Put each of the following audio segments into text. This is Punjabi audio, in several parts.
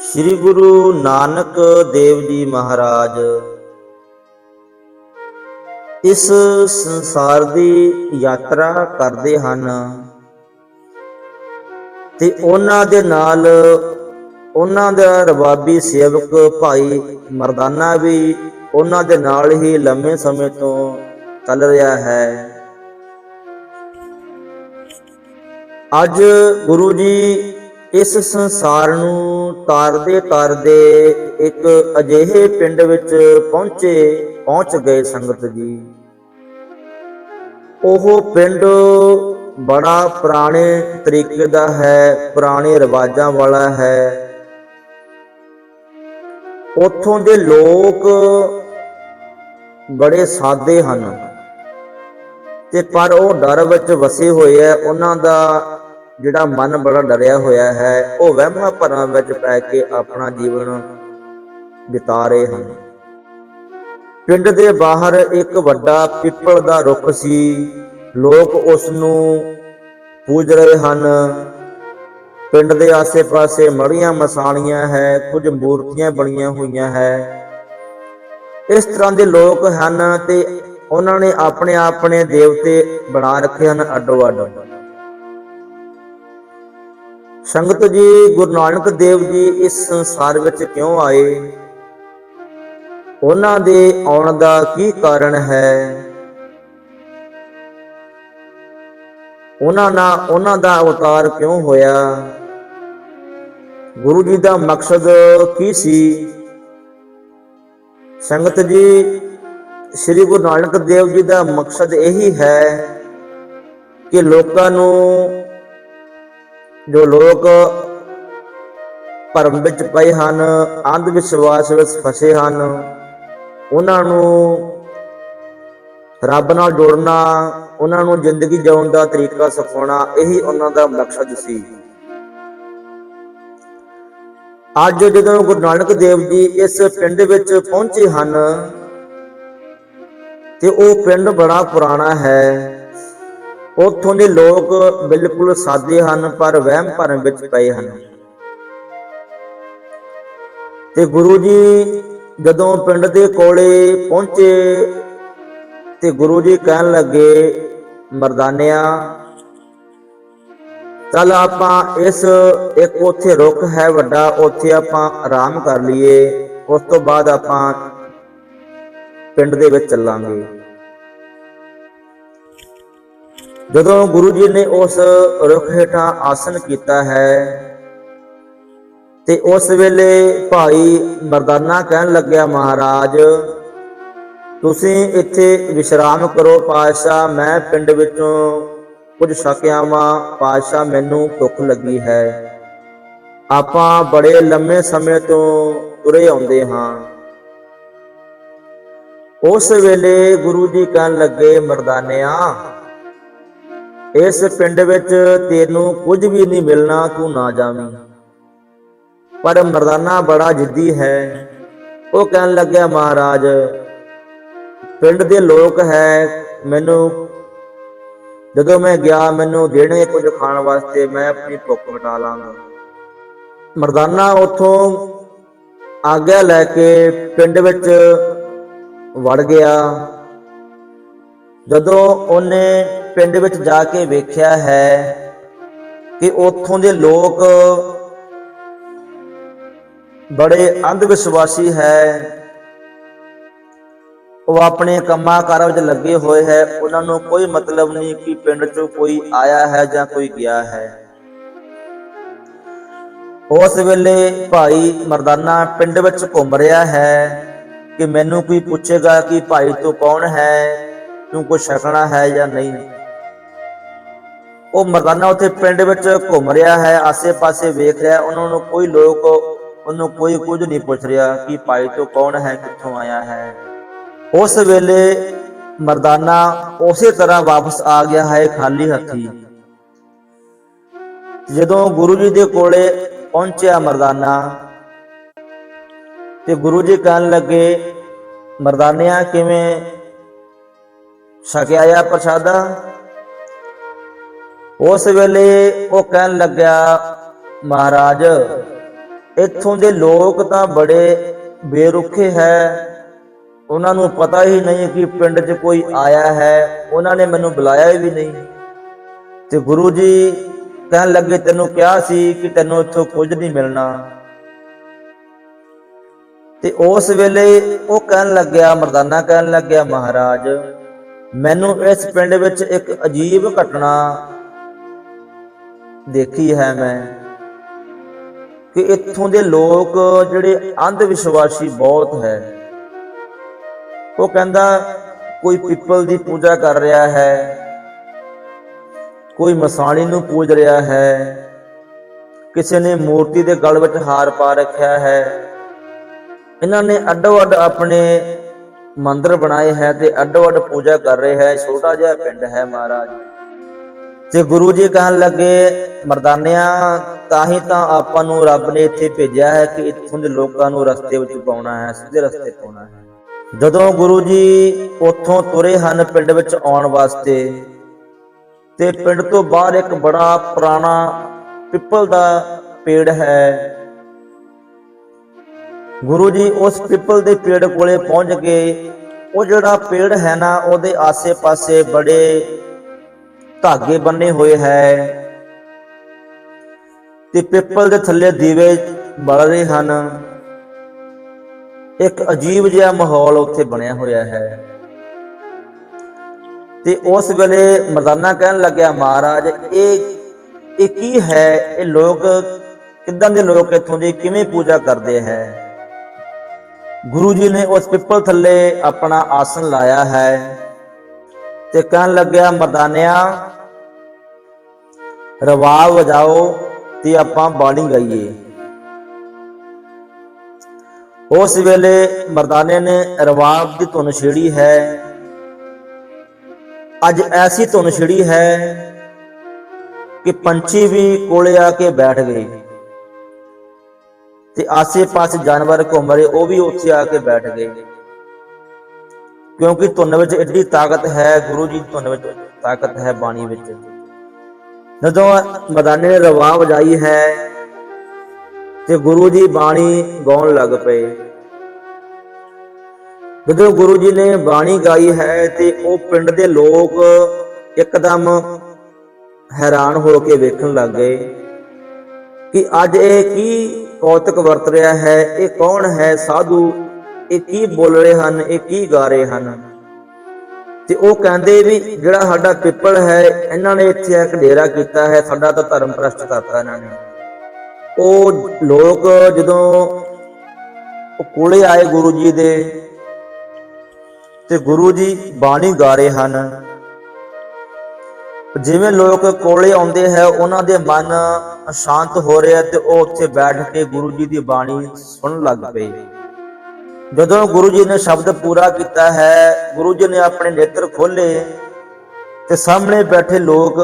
ਸ੍ਰੀ ਗੁਰੂ ਨਾਨਕ ਦੇਵ ਜੀ ਮਹਾਰਾਜ। ਇਸ ਸੰਸਾਰ ਦੀ ਯਾਤਰਾ ਕਰਦੇ ਹਨ ਤੇ ਉਹਨਾਂ ਦੇ ਨਾਲ ਉਹਨਾਂ ਦਾ ਰਬਾਬੀ ਸੇਵਕ ਭਾਈ ਮਰਦਾਨਾ ਵੀ ਉਹਨਾਂ ਦੇ ਨਾਲ ਹੀ ਲੰਮੇ ਸਮੇਂ ਤੋਂ ਚੱਲ ਰਿਹਾ ਹੈ। ਅੱਜ ਗੁਰੂ ਜੀ ਇਸ ਸੰਸਾਰ ਨੂੰ ਤਾਰਦੇ ਤਾਰਦੇ ਇੱਕ ਅਜਿਹੇ ਪਿੰਡ ਵਿੱਚ ਪਹੁੰਚੇ, ਪਹੁੰਚ ਗਏ ਸੰਗਤ ਜੀ। ਉਹ ਪਿੰਡ ਬੜਾ ਪੁਰਾਣੇ ਤਰੀਕੇ ਦਾ ਹੈ, ਪੁਰਾਣੇ ਰਿਵਾਜਾਂ ਵਾਲਾ ਹੈ। ਉੱਥੋਂ ਦੇ ਲੋਕ ਬੜੇ ਸਾਦੇ ਹਨ। ਤੇ ਪਰ ਉਹ ਡਰ ਵਿੱਚ ਵਸੇ ਹੋਏ ਐ ਉਹਨਾਂ ਦਾ ਜਿਹੜਾ ਮਨ ਬੜਾ ਡਰਿਆ ਹੋਇਆ ਹੈ, ਉਹ ਵਹਿਮਾਂ ਭਰਾਂ ਵਿੱਚ ਪੈ ਕੇ ਆਪਣਾ ਜੀਵਨ ਬਿਤਾ ਰਹੇ ਹਨ। ਪਿੰਡ ਦੇ ਬਾਹਰ ਇੱਕ ਵੱਡਾ ਪਿੱਪਲ ਦਾ ਰੁੱਖ ਸੀ। ਲੋਕ ਉਸ ਨੂੰ ਪੂਜ ਰਹੇ ਹਨ। ਪਿੰਡ ਦੇ ਆਸੇ-ਪਾਸੇ ਮੜੀਆਂ ਮਸਾਣੀਆਂ ਹੈ, ਕੁਝ ਮੂਰਤੀਆਂ ਬਣੀਆਂ ਹੋਈਆਂ ਹੈ। ਇਸ ਤਰ੍ਹਾਂ ਦੇ ਲੋਕ ਹਨ ਤੇ ਉਹਨਾਂ ਨੇ ਆਪਣੇ ਆਪਣੇ ਦੇਵਤੇ ਬਣਾ ਰੱਖੇ ਹਨ ਅੱਡੋ ਅੱਡ ਸੰਗਤ ਜੀ, ਗੁਰੂ ਨਾਨਕ ਦੇਵ ਜੀ ਇਸ ਸੰਸਾਰ ਵਿੱਚ ਕਿਉਂ ਆਏ? ਉਹਨਾਂ ਦੇ ਆਉਣ ਦਾ ਕੀ ਕਾਰਨ ਹੈ? ਉਹਨਾਂ ਨਾਲ ਉਹਨਾਂ ਦਾ ਅਵਤਾਰ ਕਿਉਂ ਹੋਇਆ? ਗੁਰੂ ਜੀ ਦਾ ਮਕਸਦ ਕੀ ਸੀ? ਸੰਗਤ ਜੀ, ਸ੍ਰੀ ਗੁਰੂ ਨਾਨਕ ਦੇਵ ਜੀ ਦਾ ਮਕਸਦ ਇਹੀ ਹੈ ਕਿ ਲੋਕਾਂ ਨੂੰ ਜੋ ਲੋਕ ਭਰਮ ਵਿੱਚ ਪਏ ਹਨ, ਅੰਧ ਵਿਸ਼ਵਾਸ ਵਿੱਚ ਫਸੇ ਹਨ, ਉਹਨਾਂ ਨੂੰ ਰੱਬ ਨਾਲ ਜੋੜਨਾ, ਉਹਨਾਂ ਨੂੰ ਜ਼ਿੰਦਗੀ ਜਿਉਣ ਦਾ ਤਰੀਕਾ ਸਿਖਾਉਣਾ, ਇਹੀ ਉਹਨਾਂ ਦਾ ਮਕਸਦ ਸੀ। ਅੱਜ ਜਦੋਂ ਗੁਰੂ ਨਾਨਕ ਦੇਵ ਜੀ ਇਸ ਪਿੰਡ ਵਿੱਚ ਪਹੁੰਚੇ ਹਨ, ਤੇ ਉਹ ਪਿੰਡ ਬੜਾ ਪੁਰਾਣਾ ਹੈ। ਉੱਥੋਂ ਦੇ ਲੋਕ ਬਿਲਕੁਲ ਸਾਦੇ ਹਨ, ਪਰ ਵਹਿਮ ਭਰਮ ਵਿੱਚ ਪਏ ਹਨ। ਤੇ ਗੁਰੂ ਜੀ ਜਦੋਂ ਪਿੰਡ ਦੇ ਕੋਲੇ ਪਹੁੰਚੇ ਤੇ ਗੁਰੂ ਜੀ ਕਹਿਣ ਲੱਗੇ, ਮਰਦਾਨਿਆ, ਚੱਲ ਆਪਾਂ ਇਸ, ਇੱਕ ਉੱਥੇ ਰੁੱਖ ਹੈ ਵੱਡਾ, ਉੱਥੇ ਆਪਾਂ ਆਰਾਮ ਕਰ ਲਈਏ, ਉਸ ਤੋਂ ਬਾਅਦ ਆਪਾਂ ਪਿੰਡ ਦੇ ਵਿੱਚ ਚੱਲਾਂਗੇ। ਜਦੋਂ ਗੁਰੂ ਜੀ ਨੇ ਉਸ ਰੁੱਖ ਹੇਠਾਂ ਆਸਨ ਕੀਤਾ ਹੈ ਤੇ ਉਸ ਵੇਲੇ ਭਾਈ ਮਰਦਾਨਾ ਕਹਿਣ ਲੱਗਿਆ, ਮਹਾਰਾਜ, ਤੁਸੀਂ ਇੱਥੇ ਵਿਸ਼ਰਾਮ ਕਰੋ ਪਾਤਸ਼ਾਹ, ਮੈਂ ਪਿੰਡ ਵਿੱਚੋਂ ਕੁਝ ਛਕਿਆਵਾਂ ਪਾਤਸ਼ਾਹ ਮੈਨੂੰ ਭੁੱਖ ਲੱਗੀ ਹੈ। ਆਪਾਂ ਬੜੇ ਲੰਮੇ ਸਮੇਂ ਤੋਂ ਤੁਰੇ ਆਉਂਦੇ ਹਾਂ। ਉਸ ਵੇਲੇ ਗੁਰੂ ਜੀ ਕਹਿਣ ਲੱਗੇ, ਮਰਦਾਨਿਆਂ ਇਸ ਪਿੰਡ ਵਿੱਚ ਤੈਨੂੰ ਕੁਝ ਵੀ ਨਹੀਂ ਮਿਲਣਾ, ਤੂੰ ਨਾ ਜਾਵੀਂ। ਪਰ ਮਰਦਾਨਾ ਬੜਾ ਜਿੱਦੀ ਹੈ। ਉਹ ਕਹਿਣ ਲੱਗਿਆ, ਮਹਾਰਾਜ, ਪਿੰਡ ਦੇ ਲੋਕ ਹੈ ਮੈਨੂੰ। ਜਦੋਂ ਮੈਂ ਗਿਆ, ਮੈਨੂੰ ਦੇਣਗੇ ਕੁਝ ਖਾਣ ਵਾਸਤੇ, ਮੈਂ ਆਪਣੀ ਭੁੱਖ ਮਿਟਾ ਲਾਂਗਾ। ਮਰਦਾਨਾ ਉਥੋਂ ਆਗਿਆ ਲੈ ਕੇ ਪਿੰਡ ਵਿੱਚ ਵੜ ਗਿਆ। ਜਦੋਂ ਉਹਨੇ ਪਿੰਡ ਵਿੱਚ ਜਾ ਕੇ ਵੇਖਿਆ ਹੈ ਕਿ ਉੱਥੋਂ ਦੇ ਲੋਕ ਬੜੇ ਅੰਧ ਵਿਸ਼ਵਾਸੀ ਹੈ। ਉਹ ਆਪਣੇ ਕੰਮਾਂ ਕਾਰਾਂ ਵਿੱਚ ਲੱਗੇ ਹੋਏ ਹੈ। ਉਹਨਾਂ ਨੂੰ ਕੋਈ ਮਤਲਬ ਨਹੀਂ ਕਿ ਪਿੰਡ 'ਚੋਂ ਕੋਈ ਆਇਆ ਹੈ ਜਾਂ ਕੋਈ ਗਿਆ ਹੈ। ਉਸ ਵੇਲੇ ਭਾਈ ਮਰਦਾਨਾ ਪਿੰਡ ਵਿੱਚ ਘੁੰਮ ਰਿਹਾ ਹੈ ਕਿ ਮੈਨੂੰ ਕੋਈ ਪੁੱਛੇਗਾ ਕਿ ਭਾਈ ਤੂੰ ਕੌਣ ਹੈ? ਤੂੰ ਕੁਛ ਛਕਣਾ ਹੈ ਜਾਂ ਨਹੀਂ? ਉਹ ਮਰਦਾਨਾ ਉੱਥੇ ਪਿੰਡ ਵਿੱਚ ਘੁੰਮ ਰਿਹਾ ਹੈ, ਆਸੇ-ਪਾਸੇ ਵੇਖ ਰਿਹਾ, ਉਹਨਾਂ ਨੂੰ ਕੋਈ ਲੋਕ, ਉਹਨੂੰ ਕੋਈ ਕੁਝ ਨਹੀਂ ਪੁੱਛ ਰਿਹਾ ਕਿ ਭਾਈ ਤੋਂ ਕੌਣ ਹੈ, ਕਿੱਥੋਂ ਆਇਆ ਹੈ। ਉਸ ਵੇਲੇ ਮਰਦਾਨਾ ਉਸੇ ਤਰ੍ਹਾਂ ਵਾਪਸ ਆ ਗਿਆ ਹੈ ਖਾਲੀ ਹੱਥੀ। ਜਦੋਂ ਗੁਰੂ ਜੀ ਦੇ ਕੋਲੇ ਪਹੁੰਚਿਆ ਮਰਦਾਨਾ, ਤੇ ਗੁਰੂ ਜੀ ਕਹਿਣ ਲੱਗੇ, ਮਰਦਾਨਿਆ, ਕਿਵੇਂ ਛਕਿਆ ਆ ਪ੍ਰਸ਼ਾਦਾ? ਉਸ ਵੇਲੇ ਉਹ ਕਹਿਣ ਲੱਗਿਆ, ਮਹਾਰਾਜ, ਇੱਥੋਂ ਦੇ ਲੋਕ ਤਾਂ ਬੜੇ ਬੇਰੁਖੇ ਹੈ। ਉਹਨਾਂ ਨੂੰ ਪਤਾ ਹੀ ਨਹੀਂ ਕਿ ਪਿੰਡ 'ਚ ਕੋਈ ਆਇਆ ਹੈ। ਉਹਨਾਂ ਨੇ ਮੈਨੂੰ ਬੁਲਾਇਆ ਵੀ ਨਹੀਂ। ਤੇ ਗੁਰੂ ਜੀ ਕਹਿਣ ਲੱਗੇ, ਤੈਨੂੰ ਕਿਹਾ ਸੀ ਕਿ ਤੈਨੂੰ ਇੱਥੋਂ ਕੁਝ ਨਹੀਂ ਮਿਲਣਾ। ਤੇ ਉਸ ਵੇਲੇ ਉਹ ਕਹਿਣ ਲੱਗਿਆ, ਮਰਦਾਨਾ ਕਹਿਣ ਲੱਗਿਆ, ਮਹਾਰਾਜ, ਮੈਨੂੰ ਇਸ ਪਿੰਡ ਵਿੱਚ ਇੱਕ ਅਜੀਬ ਘਟਨਾ ਦੇਖੀ ਹੈ ਮੈਂ ਕਿ ਇੱਥੋਂ ਦੇ ਲੋਕ ਜਿਹੜੇ ਅੰਧ ਵਿਸ਼ਵਾਸੀ ਬਹੁਤ ਹੈ, ਉਹ ਕਹਿੰਦਾ ਕੋਈ ਪਿੱਪਲ ਦੀ ਪੂਜਾ ਕਰ ਰਿਹਾ ਹੈ, ਕੋਈ ਮਸਾਣੀ ਨੂੰ ਪੂਜ ਰਿਹਾ ਹੈ, ਕਿਸੇ ਨੇ ਮੂਰਤੀ ਦੇ ਗਲ ਵਿੱਚ ਹਾਰ ਪਾ ਰੱਖਿਆ ਹੈ, ਇਹਨਾਂ ਨੇ ਅੱਡੋ ਅੱਡ ਆਪਣੇ ਮੰਦਰ ਬਣਾਏ ਹੈ ਤੇ ਅੱਡੋ ਅੱਡ ਪੂਜਾ ਕਰ ਰਹੇ ਹੈ, ਛੋਟਾ ਜਿਹਾ ਪਿੰਡ ਹੈ ਮਹਾਰਾਜ। ਤੇ ਗੁਰੂ ਜੀ ਕਹਿਣ ਲੱਗੇ, ਮਰਦਾਨਿਆਂ, ਤਾਂ ਹੀ ਤਾਂ ਆਪਾਂ ਨੂੰ ਰੱਬ ਨੇ ਇੱਥੇ ਭੇਜਿਆ ਹੈ ਕਿ ਇੱਥੋਂ ਦੇ ਲੋਕਾਂ ਨੂੰ ਰਸਤੇ ਵਿੱਚ ਪਾਉਣਾ ਹੈ, ਸਿੱਧੇ ਰਸਤੇ ਪਾਉਣਾ ਹੈ। ਜਦੋਂ ਗੁਰੂ ਜੀ ਉੱਥੋਂ ਤੁਰੇ ਹਨ ਪਿੰਡ ਵਿੱਚ ਆਉਣ ਵਾਸਤੇ, ਤੇ ਪਿੰਡ ਤੋਂ ਬਾਹਰ ਇੱਕ ਬੜਾ ਪੁਰਾਣਾ ਪਿੱਪਲ ਦਾ ਪੇੜ ਹੈ। ਗੁਰੂ ਜੀ ਉਸ ਪਿੱਪਲ ਦੇ ਪੇੜ ਕੋਲੇ ਪਹੁੰਚ ਕੇ ਉਹ ਜਿਹੜਾ ਪੇੜ ਹੈ ਨਾ, ਉਹਦੇ ਆਸੇ-ਪਾਸੇ ਬੜੇ ਧਾਗੇ ਬੰਨੇ ਹੋਏ ਹੈ। ਤੇ ਪਿੱਪਲ ਦੇ ਥੱਲੇ ਦੀਵੇ ਬਲ ਰਹੇ ਹਨ। ਇੱਕ ਅਜੀਬ ਜਿਹਾ ਮਾਹੌਲ ਉੱਥੇ ਬਣਿਆ ਹੋਇਆ ਹੈ। ਤੇ ਉਸ ਵੇਲੇ ਮਰਦਾਨਾ ਕਹਿਣ ਲੱਗਿਆ, ਮਹਾਰਾਜ, ਇਹ ਇਹ ਕੀ ਹੈ? ਇਹ ਲੋਕ ਕਿੱਦਾਂ ਦੇ ਲੋਕ ਇੱਥੋਂ ਦੇ ਕਿਵੇਂ ਪੂਜਾ ਕਰਦੇ ਹੈ? ਗੁਰੂ ਜੀ ਨੇ ਉਸ ਪਿੱਪਲ ਥੱਲੇ ਆਪਣਾ ਆਸਨ ਲਾਇਆ ਹੈ। ਤੇ ਕਹਿਣ ਲੱਗਿਆ, ਮਰਦਾਨਿਆ, ਰਵਾਬ ਵਜਾਓ ਤੇ ਆਪਾਂ ਬਾਣੀ ਗਾਈਏ। ਉਸ ਵੇਲੇ ਮਰਦਾਨੇ ਨੇ ਰਵਾਬ ਦੀ ਧੁਨ ਛੇੜੀ ਹੈ। ਅੱਜ ਐਸੀ ਧੁਨ ਛਿੜੀ ਹੈ ਕਿ ਪੰਛੀ ਵੀ ਕੋਲੇ ਆ ਕੇ ਬੈਠ ਗਏ ਤੇ ਆਸੇ-ਪਾਸੇ ਜਾਨਵਰ ਘੁੰਮ ਰਹੇ, ਉਹ ਵੀ ਉੱਥੇ ਆ ਕੇ ਬੈਠ ਗਏ। ਕਿਉਂਕਿ ਧੁਨ ਵਿੱਚ ਏਡੀ ਤਾਕਤ ਹੈ, ਗੁਰੂ ਜੀ ਦੀ ਧੁਨ ਵਿੱਚ ਤਾਕਤ ਹੈ ਬਾਣੀ ਵਿੱਚ। ਜਦੋਂ ਮਦਾਨੇ ਨੇ ਰਵਾ ਵਜਾਈ ਹੈ ਤੇ ਗੁਰੂ ਜੀ ਬਾਣੀ ਗਾਉਣ ਲੱਗ ਪਏ। ਜਦੋਂ ਗੁਰੂ ਜੀ ਨੇ ਬਾਣੀ ਗਾਈ ਹੈ ਤੇ ਉਹ ਪਿੰਡ ਦੇ ਲੋਕ ਇੱਕਦਮ ਹੈਰਾਨ ਹੋ ਕੇ ਵੇਖਣ ਲੱਗ ਗਏ ਕਿ ਅੱਜ ਇਹ ਕੀ ਕੌਤਕ ਵਰਤ ਰਿਹਾ ਹੈ, ਇਹ ਕੌਣ ਹੈ, ਸਾਧੂ ਇਹ ਕੀ ਬੋਲ ਰਹੇ ਹਨ, ਇਹ ਕੀ ਗਾ ਰਹੇ ਹਨ? ਤੇ ਉਹ ਕਹਿੰਦੇ ਵੀ ਜਿਹੜਾ ਸਾਡਾ ਪਿੱਪਲ ਹੈ, ਇਹਨਾਂ ਨੇ ਇੱਥੇ ਇੱਕ ਡੇਰਾ ਕੀਤਾ ਹੈ, ਸਾਡਾ ਤਾਂ ਧਰਮ ਪ੍ਰਸ਼ਟ ਕਰਤਾ ਇਹਨਾਂ ਨੇ। ਉਹ ਲੋਕ ਜਦੋਂ ਉਹ ਕੋਲੇ ਆਏ ਗੁਰੂ ਜੀ ਦੇ, ਤੇ ਗੁਰੂ ਜੀ ਬਾਣੀ ਗਾ ਰਹੇ ਹਨ। ਜਿਵੇਂ ਲੋਕ ਕੋਲੇ ਆਉਂਦੇ ਹੈ, ਉਹਨਾਂ ਦੇ ਮਨ ਸ਼ਾਂਤ ਹੋ ਰਿਹਾ ਤੇ ਉਹ ਉੱਥੇ ਬੈਠ ਕੇ ਗੁਰੂ ਜੀ ਦੀ ਬਾਣੀ ਸੁਣਨ ਲੱਗ ਪਏ। ਜਦੋਂ ਗੁਰੂ ਜੀ ਨੇ ਸ਼ਬਦ ਪੂਰਾ ਕੀਤਾ ਹੈ, ਗੁਰੂ ਜੀ ਨੇ ਆਪਣੇ ਨੇਤਰ ਖੋਲੇ ਤੇ ਸਾਹਮਣੇ ਬੈਠੇ ਲੋਕ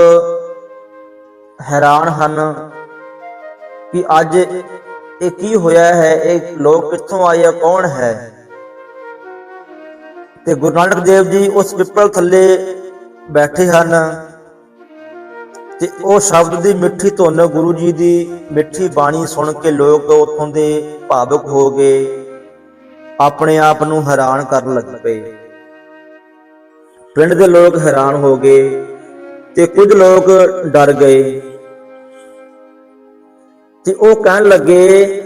ਹੈਰਾਨ ਹਨ ਕਿ ਅੱਜ ਇਹ ਕੀ ਹੋਇਆ ਹੈ, ਇਹ ਲੋਕ ਕਿੱਥੋਂ ਆਏ ਆ, ਕੌਣ ਹੈ? ਤੇ ਗੁਰੂ ਨਾਨਕ ਦੇਵ ਜੀ ਉਸ ਪਿੱਪਲ ਥੱਲੇ ਬੈਠੇ ਹਨ ਤੇ ਉਹ ਸ਼ਬਦ ਦੀ ਮਿੱਠੀ ਧੁਨ ਗੁਰੂ ਜੀ ਦੀ ਮਿੱਠੀ ਬਾਣੀ ਸੁਣ ਕੇ ਲੋਕ ਉੱਥੋਂ ਦੇ ਭਾਵੁਕ ਹੋ ਗਏ। ਆਪਣੇ ਆਪ ਨੂੰ ਹੈਰਾਨ ਕਰਨ ਲੱਗ ਪਏ। ਪਿੰਡ ਦੇ ਲੋਕ ਹੈਰਾਨ ਹੋ ਗਏ ਤੇ ਕੁਝ ਲੋਕ ਡਰ ਗਏ ਤੇ ਉਹ ਕਹਿਣ ਲੱਗੇ,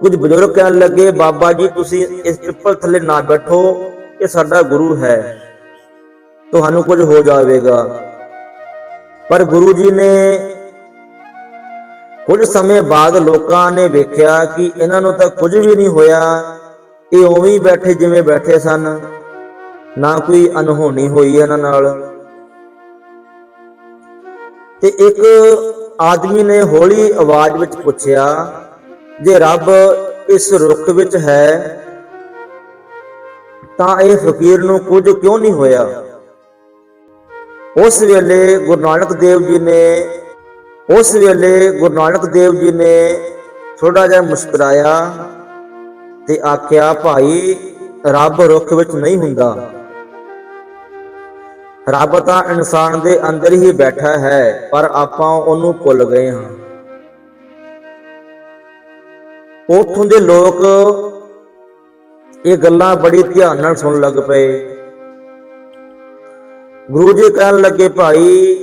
ਕੁਝ ਬਜ਼ੁਰਗ ਕਹਿਣ ਲੱਗੇ, ਬਾਬਾ ਜੀ, ਤੁਸੀਂ ਇਸ ਪਿੱਪਲ ਥੱਲੇ ਨਾ ਬੈਠੋ, ਇਹ ਸਾਡਾ ਗੁਰੂ ਹੈ। ਤੁਹਾਨੂੰ ਕੁਝ ਹੋ ਜਾਵੇਗਾ। ਪਰ ਗੁਰੂ ਜੀ ਨੇ ਕੁਝ ਸਮੇਂ ਬਾਅਦ ਲੋਕਾਂ ਨੇ ਵੇਖਿਆ ਕਿ ਇਹਨਾਂ ਨੂੰ ਤਾਂ ਕੁਝ ਵੀ ਨਹੀਂ ਹੋਇਆ। ਇਹ ਉਵੇਂ ਹੀ ਬੈਠੇ ਜਿਵੇਂ ਬੈਠੇ ਸਨ। ਨਾ ਕੋਈ ਅਨਹੋਣੀ ਹੋਈ ਇਹਨਾਂ ਨਾਲ। ਤੇ ਇੱਕ ਆਦਮੀ ਨੇ ਹੌਲੀ ਆਵਾਜ਼ ਵਿੱਚ ਪੁੱਛਿਆ, ਜੇ ਰੱਬ ਇਸ ਰੁੱਖ ਵਿੱਚ ਹੈ, ਤਾਂ ਇਹ ਫਕੀਰ ਨੂੰ ਕੁਝ ਕਿਉਂ ਨਹੀਂ ਹੋਇਆ? ਉਸ ਵੇਲੇ ਗੁਰੂ ਨਾਨਕ ਦੇਵ ਜੀ ਨੇ ਉਸ ਵੇਲੇ ਗੁਰੂ ਨਾਨਕ ਦੇਵ ਜੀ ਨੇ ਥੋੜਾ ਜਿਹਾ ਮੁਸਕਰਾਇਆ ਤੇ ਆਖਿਆ, ਭਾਈ, ਰੱਬ ਰੁੱਖ ਵਿੱਚ ਨਹੀਂ ਹੁੰਦਾ। ਰੱਬ ਤਾਂ ਇਨਸਾਨ ਦੇ ਅੰਦਰ ਹੀ ਬੈਠਾ ਹੈ, ਪਰ ਆਪਾਂ ਉਹਨੂੰ ਭੁੱਲ ਗਏ ਹਾਂ। ਉੱਥੋਂ ਦੇ ਲੋਕ ਇਹ ਗੱਲਾਂ ਬੜੀ ਧਿਆਨ ਨਾਲ ਸੁਣਨ ਲੱਗ ਪਏ। ਗੁਰੂ ਜੀ ਕਹਿਣ ਲੱਗੇ, ਭਾਈ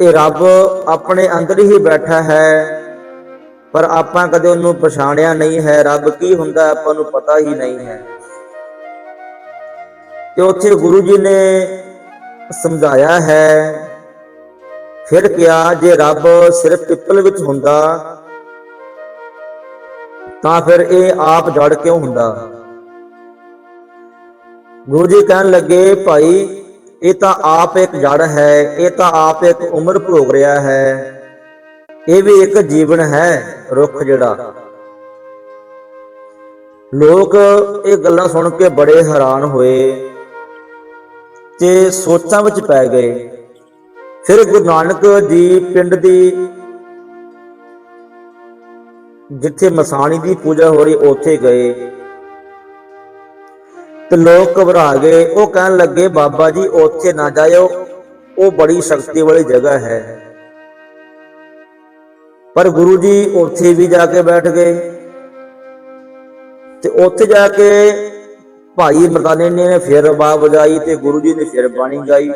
ਇਹ ਰੱਬ ਆਪਣੇ ਅੰਦਰ ਹੀ ਬੈਠਾ ਹੈ, ਪਰ ਆਪਾਂ ਕਦੇ ਉਹਨੂੰ ਪਛਾਣਿਆ ਨਹੀਂ ਹੈ। ਰੱਬ ਕੀ ਹੁੰਦਾ ਆਪਾਂ ਨੂੰ ਪਤਾ ਹੀ ਨਹੀਂ ਹੈ। ਤੇ ਉੱਥੇ ਗੁਰੂ ਜੀ ਨੇ ਸਮਝਾਇਆ ਹੈ, ਫਿਰ ਕਿਹਾ, ਜੇ ਰੱਬ ਸਿਰਫ ਪਿੱਪਲ ਵਿੱਚ ਹੁੰਦਾ, ਤਾਂ ਫਿਰ ਇਹ ਆਪ ਜੜ ਕਿਉਂ ਹੁੰਦਾ? ਗੁਰੂ ਜੀ ਕਹਿਣ ਲੱਗੇ, ਭਾਈ ਇਹ ਤਾਂ ਆਪ ਇੱਕ ਜੜ ਹੈ, ਇਹ ਤਾਂ ਆਪ ਇੱਕ ਉਮਰ ਭੋਗ ਰਿਹਾ ਹੈ। ਇਹ ਵੀ ਇੱਕ ਜੀਵਨ ਹੈ ਰੁੱਖ ਜਿਹੜਾ। ਲੋਕ ਇਹ ਗੱਲਾਂ ਸੁਣ ਕੇ ਬੜੇ ਹੈਰਾਨ ਹੋਏ ਤੇ ਸੋਚਾਂ ਵਿੱਚ ਪੈ ਗਏ। ਫਿਰ ਗੁਰੂ ਨਾਨਕ ਜੀ ਪਿੰਡ ਦੀ ਜਿੱਥੇ ਮਸਾਣੀ ਦੀ ਪੂਜਾ ਹੋ ਰਹੀ, ਉੱਥੇ ਗਏ। ਤੇ ਲੋਕ ਘਬਰਾ ਗਏ। ਉਹ ਕਹਿਣ ਲੱਗੇ, ਬਾਬਾ ਜੀ, ਉੱਥੇ ਨਾ ਜਾਇਓ। ਉਹ ਬੜੀ ਸ਼ਕਤੀ ਵਾਲੀ ਜਗ੍ਹਾ ਹੈ। ਪਰ ਗੁਰੂ ਜੀ ਉੱਥੇ ਵੀ ਜਾ ਕੇ ਬੈਠ ਗਏ ਤੇ ਉੱਥੇ ਜਾ ਕੇ ਭਾਈ ਮਰਦਾਨੇ ਨੇ ਫਿਰ ਰਬਾਬ ਵਜਾਈ ਤੇ ਗੁਰੂ ਜੀ ਨੇ ਫਿਰ ਬਾਣੀ ਗਾਈ।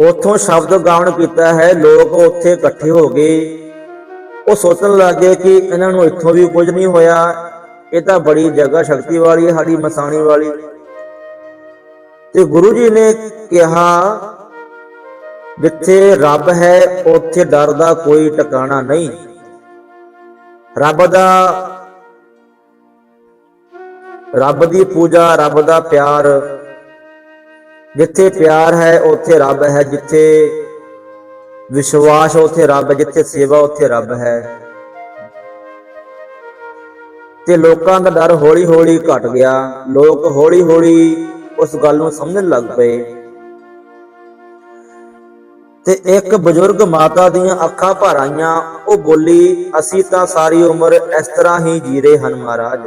ਉਥੋਂ ਸ਼ਬਦ ਗਾਉਣ ਕੀਤਾ ਹੈ, ਲੋਕ ਉੱਥੇ ਇਕੱਠੇ ਹੋ ਗਏ। ਉਹ ਸੋਚਣ ਲੱਗੇ ਕਿ ਇਹਨਾਂ ਨੂੰ ਇੱਥੋਂ ਵੀ ਕੁਝ ਨਹੀਂ ਹੋਇਆ। ਇਹ ਤਾਂ ਬੜੀ ਜਗ੍ਹਾ ਸ਼ਕਤੀ ਵਾਲੀ ਹੈ ਸਾਡੀ ਮਸਾਣੀ ਵਾਲੀ। ਤੇ ਗੁਰੂ ਜੀ ਨੇ ਕਿਹਾ ਜਿੱਥੇ ਰੱਬ ਹੈ ਉੱਥੇ ਡਰ ਦਾ ਕੋਈ ਟਿਕਾਣਾ ਨਹੀਂ। ਰੱਬ ਦਾ ਰੱਬ ਦੀ ਪੂਜਾ ਰੱਬ ਦਾ ਪਿਆਰ। ਜਿੱਥੇ ਪਿਆਰ ਹੈ ਉੱਥੇ ਰੱਬ ਹੈ। ਜਿੱਥੇ ਵਿਸ਼ਵਾਸ ਉੱਥੇ ਰੱਬ ਹੈ, ਜਿੱਥੇ ਸੇਵਾ ਉੱਥੇ ਰੱਬ ਹੈ। ਤੇ ਲੋਕਾਂ ਦਾ ਡਰ ਹੌਲੀ ਹੌਲੀ ਘਟ ਗਿਆ। ਲੋਕ ਹੌਲੀ ਹੌਲੀ ਉਸ ਗੱਲ ਨੂੰ ਸਮਝਣ ਲੱਗ ਪਏ। ਤੇ ਇੱਕ ਬਜ਼ੁਰਗ ਮਾਤਾ ਦੀਆਂ ਅੱਖਾਂ ਭਰ ਆਈਆਂ। ਉਹ ਬੋਲੀ, ਅਸੀਂ ਤਾਂ ਸਾਰੀ ਉਮਰ ਇਸ ਤਰ੍ਹਾਂ ਹੀ ਜੀਰੇ ਹਨ ਮਹਾਰਾਜ।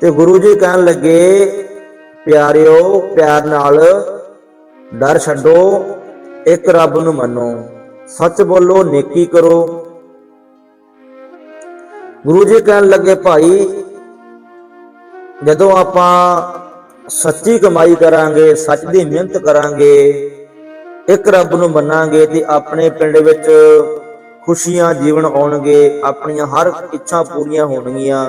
ਤੇ ਗੁਰੂ ਜੀ ਕਹਿਣ ਲੱਗੇ, ਪਿਆਰਿਓ, ਪਿਆਰ ਨਾਲ ਡਰ ਛੱਡੋ। ਇੱਕ ਰੱਬ ਨੂੰ ਮੰਨੋ। ਸੱਚ ਬੋਲੋ, ਨੇਕੀ ਕਰੋ। ਗੁਰੂ ਜੀ ਕਹਿਣ ਲੱਗੇ, ਭਾਈ, ਜਦੋਂ ਆਪਾਂ ਸੱਚੀ ਕਮਾਈ ਕਰਾਂਗੇ, ਸੱਚ ਦੀ ਮਿਹਨਤ ਕਰਾਂਗੇ, ਇੱਕ ਰੱਬ ਨੂੰ ਮੰਨਾਂਗੇ ਤੇ ਆਪਣੇ ਪਿੰਡ ਵਿੱਚ ਖੁਸ਼ੀਆਂ ਜੀਵਨ ਆਉਣਗੇ, ਆਪਣੀਆਂ ਹਰ ਇੱਛਾ ਪੂਰੀਆਂ ਹੋਣਗੀਆਂ।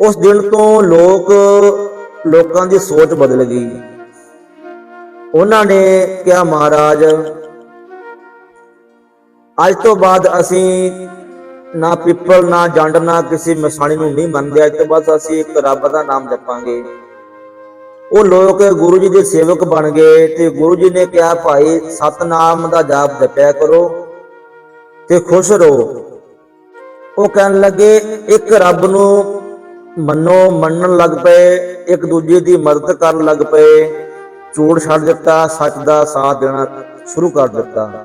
ਉਸ ਦਿਨ ਤੋਂ ਲੋਕ ਲੋਕਾਂ ਦੀ ਸੋਚ ਬਦਲ ਗਈ। ਉਹਨਾਂ ਨੇ ਕਿਹਾ, ਮਹਾਰਾਜ, ਅੱਜ ਤੋਂ ਬਾਅਦ ਅਸੀਂ ਨਾ ਪਿੱਪਲ, ਨਾ ਜੰਡ, ਨਾ ਕਿਸੇ ਮਸਾਣੀ ਨੂੰ ਨਹੀਂ ਮੰਨਦੇ। ਅੱਜ ਤੋਂ ਬਾਅਦ ਅਸੀਂ ਇੱਕ ਰੱਬ ਦਾ ਨਾਮ ਜਪਾਂਗੇ। ਉਹ ਲੋਕ ਗੁਰੂ ਜੀ ਦੇ ਸੇਵਕ ਬਣ ਗਏ ਤੇ ਗੁਰੂ ਜੀ ਨੇ ਕਿਹਾ, ਭਾਈ, ਸਤਨਾਮ ਦਾ ਜਾਪ ਜਪਿਆ ਕਰੋ ਤੇ ਖੁਸ਼ ਰਹੋ। ਉਹ ਕਹਿਣ ਲੱਗੇ, ਇੱਕ ਰੱਬ ਨੂੰ ਮੰਨੋ, ਮੰਨਣ ਲੱਗ ਪਏ, ਇੱਕ ਦੂਜੇ ਦੀ ਮਦਦ ਕਰਨ ਲੱਗ ਪਏ। ਝੂਠ ਛੱਡ ਦਿੱਤਾ, ਸੱਚ ਦਾ ਸਾਥ ਦੇਣਾ ਸ਼ੁਰੂ ਕਰ ਦਿੱਤਾ।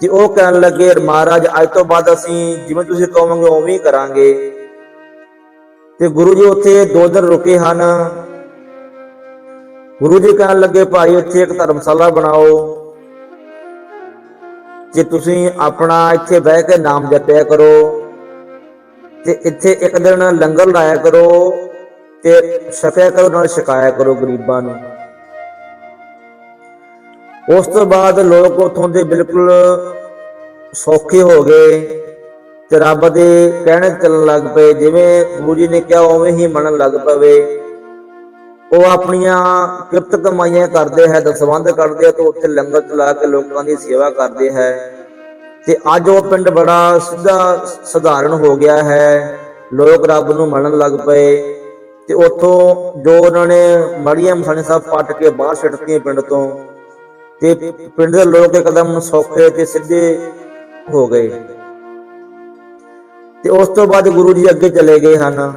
ਤੇ ਉਹ ਕਹਿਣ ਲੱਗੇ ਮਹਾਰਾਜ, ਅੱਜ ਤੋਂ ਬਾਅਦ ਅਸੀਂ ਜਿਵੇਂ ਤੁਸੀਂ ਕਹੋਗੇ, ਉਵੇਂ ਹੀ ਕਰਾਂਗੇ। ਤੇ ਗੁਰੂ ਜੀ ਉੱਥੇ ਦੋ ਦਿਨ ਰੁਕੇ ਹਨ। ਗੁਰੂ ਜੀ ਕਹਿਣ ਲੱਗੇ, ਭਾਈ, ਇੱਥੇ ਇੱਕ ਧਰਮਸ਼ਾਲਾ ਬਣਾਓ, ਜੇ ਤੁਸੀਂ ਆਪਣਾ ਇੱਥੇ ਬਹਿ ਕੇ ਨਾਮ ਜਪਿਆ ਕਰੋ ਤੇ ਇੱਥੇ ਇੱਕ ਦਿਨ ਲੰਗਰ ਲਾਇਆ ਕਰੋ ਤੇ ਛਕਿਆ ਕਰੋ ਨਾਲ ਛਕਾਇਆ ਕਰੋ ਗਰੀਬਾਂ ਨੂੰ। ਉਸ ਤੋਂ ਬਾਅਦ ਲੋਕ ਉਥੋਂ ਦੇ ਬਿਲਕੁਲ ਸੌਖੇ ਹੋ ਗਏ ਤੇ ਰੱਬ ਦੇ ਕਹਿਣੇ ਚੱਲਣ ਲੱਗ ਪਏ। ਜਿਵੇਂ ਗੁਰੂ ਜੀ ਨੇ ਕਿਹਾ, ਉਵੇਂ ਹੀ ਮੰਨਣ ਲੱਗ ਪਵੇ। ਉਹ ਆਪਣੀਆਂ ਕਿਰਤ ਕਮਾਈਆਂ ਕਰਦੇ ਹੈ, ਦਸਵੰਧ ਕਰਦੇ ਆ ਤੇ ਉੱਥੇ ਲੰਗਰ ਚਲਾ ਕੇ ਲੋਕਾਂ ਦੀ ਸੇਵਾ ਕਰਦੇ ਹੈ। ਤੇ ਅੱਜ ਉਹ ਪਿੰਡ ਬੜਾ ਸਿੱਧਾ ਸਧਾਰਨ ਹੋ ਗਿਆ ਹੈ। ਲੋਕ ਰੱਬ ਨੂੰ ਮੰਨਣ ਲੱਗ ਪਏ ਤੇ ਉੱਥੋਂ ਜੋ ਉਹਨਾਂ ਨੇ ਮੜੀਆਂ ਮਸਾਣੀ ਸਾਹਿਬ ਪੱਟ ਕੇ ਬਾਹਰ ਛੱਡਤੀਆਂ ਪਿੰਡ ਤੋਂ। ਤੇ ਪਿੰਡ ਦੇ ਲੋਕ ਇੱਕਦਮ ਸੌਖੇ ਤੇ ਸਿੱਧੇ ਹੋ ਗਏ। ਤੇ ਉਸ ਤੋਂ ਬਾਅਦ ਗੁਰੂ ਜੀ ਅੱਗੇ ਚਲੇ ਗਏ ਹਨ।